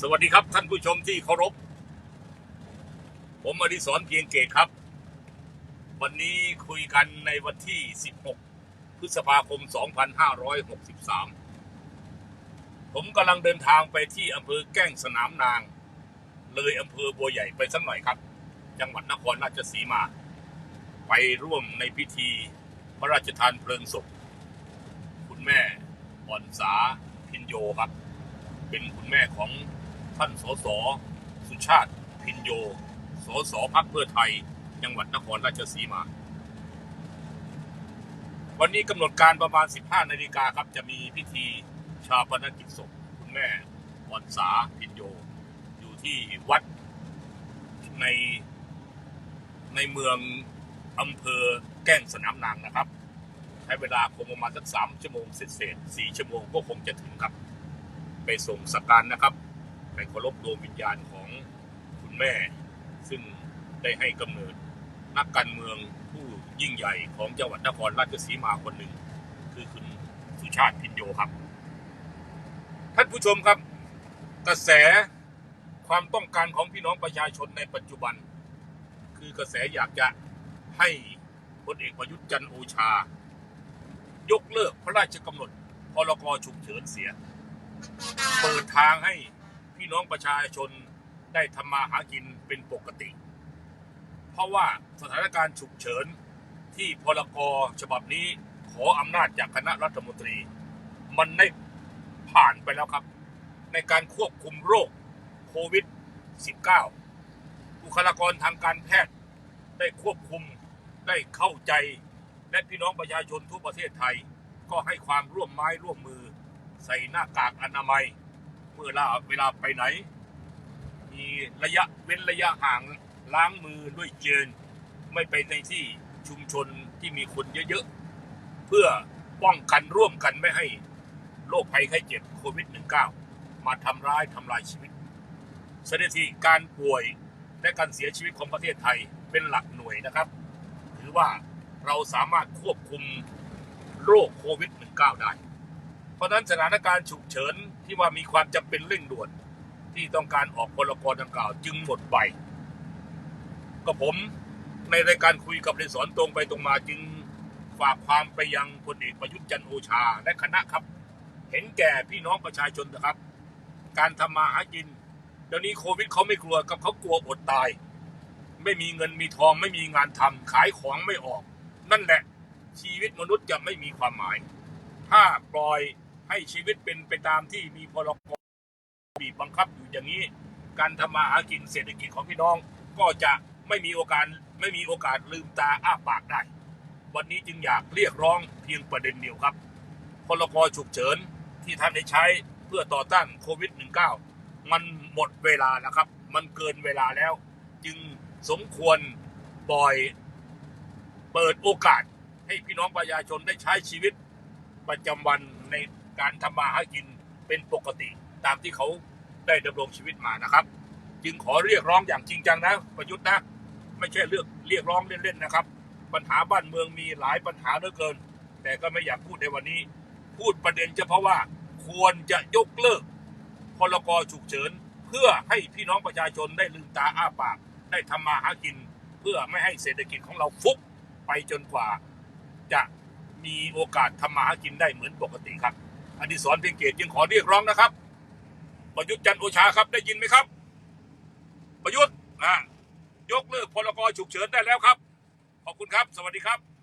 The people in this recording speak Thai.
สวัสดีครับท่านผู้ชมที่เคารพ ผมอดิศรเพียงเกตครับ วันนี้คุยกันในวันที่ 16 พฤษภาคม 2563 ผมกำลังเดินทางไปที่อำเภอแก้งสนามนาง เลยอำเภอบัวใหญ่ไปสักหน่อยครับ จังหวัดนครราชสีมา ไปร่วมในพิธีพระราชทานเพลิงศพ คุณแม่อ่อนสาพินโยครับเป็นคุณแม่ของ ท่านสสสุชาติ พินโย สสพักเพื่อไทย จังหวัดนครราชสีมา วันนี้กำหนดการประมาณ 15 นาฬิกาครับ จะมีพิธีชาปนกิจศพคุณแม่อ่อนสาพินโย อยู่ที่วัดในในเมืองอำเภอแก้งสนามนางนะครับ ใช้เวลาคงประมาณสักสามชั่วโมงเสร็จเสร็จสี่ชั่วโมงก็คงจะถึงครับ ไปส่งสักการนะครับ ไปเคารพดวงวิญญาณของคุณแม่ ซึ่งได้ให้กำเนิดนักการเมืองผู้ยิ่งใหญ่ของจังหวัดนครราชสีมาคนหนึ่ง คือคุณสุชาติพินโยครับ ท่านผู้ชมครับ กระแสความต้องการของพี่น้องประชาชนในปัจจุบัน คือกระแสอยากจะให้พลเอกประยุทธ์จันทร์โอชา ยกเลิกพระราชกำหนดพรกฉุกเฉินเสีย เปิดทางให้ พี่น้องประชาชนได้ทำมาหากินเป็นปกติ เพราะว่าสถานการณ์ฉุกเฉินที่พรกรฉบับนี้ขออำนาจจากคณะรัฐมนตรี มันได้ผ่านไปแล้วครับ ในการควบคุมโรคโควิด -19 บุคลากรทางการแพทย์ได้ควบคุมได้เข้าใจ และพี่น้องประชาชนทั่วประเทศไทย ก็ให้ความร่วมไม้ร่วมมือ ใส่หน้ากากอนามัย เมื่อเวลาไปไหน มีระยะเว้นระยะห่างล้างมือด้วยเจลไม่ไปในที่ชุมชนที่มีคนเยอะๆ เพื่อป้องกันร่วมกันไม่ให้โรคภัยไข้เจ็บโควิด -19 มาทำร้ายทำลายชีวิตสถิติการป่วยและการเสียชีวิตของประเทศไทยเป็นหลักหน่วยนะครับ ถือว่าเราสามารถควบคุมโรคโควิด -19 ได้ เพราะฉะนั้นสถานการณ์ฉุกเฉินที่ว่ามีความจำเป็นเร่งด่วน ที่ต้องการออกพลกรดังกล่าว จึงหมดไปก็ผมในรายการคุยกับเรสอนตรงไปตรงมาจึงฝากความไปยังพลเอกประยุทธ์จันโอชาและคณะครับ เห็นแก่พี่น้องประชาชนนะครับ การทำมาหากินเดี๋ยวนี้โควิดเขาไม่กลัวกับเขากลัวอดตาย ไม่มีเงินมีทองไม่มีงานทำขายของไม่ออก นั่นแหละชีวิตมนุษย์จะไม่มีความหมาย ถ้าปล่อย ให้ชีวิตเป็นไปตามที่มีพรกบีบบังคับอยู่อย่างนี้ การทำมาหากินเศรษฐกิจของพี่น้อง ก็จะไม่มีโอกาสไม่มีโอกาสลืมตาอ้าปากได้ วันนี้จึงอยากเรียกร้องเพียงประเด็นเดียวครับพรกฉุกเฉินที่ท่านได้ใช้เพื่อต่อต้านโควิด -19 มันหมดเวลาแล้วครับ มันเกินเวลาแล้ว จึงสมควรปล่อยเปิดโอกาสให้พี่น้องประชาชนได้ใช้ชีวิตประจำวันใน การทำมาหากินเป็นปกติตามที่เขาได้ดำรงชีวิตมานะครับ จึงขอเรียกร้องอย่างจริงจังนะ ประยุทธ์นะ ไม่ใช่เลือกเรียกร้องเล่นๆนะครับ ปัญหาบ้านเมืองมีหลายปัญหาเหลือเกิน แต่ก็ไม่อยากพูดในวันนี้ พูดประเด็นเฉพาะว่าควรจะยกเลิกพรกฉุกเฉิน เพื่อให้พี่น้องประชาชนได้ลืมตาอ้าปาก ได้ทำมาหากิน เพื่อไม่ให้เศรษฐกิจของเราฟุบไปจนกว่า จะมีโอกาสทำมาหากินได้เหมือนปกติครับ อดิศรเพียงเกตจึงขอเรียกร้องนะครับ ประยุทธ์จันโอชาครับได้ยินไหมครับ ประยุทธ์นะยกเลิกพลกฉุกเฉินได้แล้วครับ ขอบคุณครับ สวัสดีครับ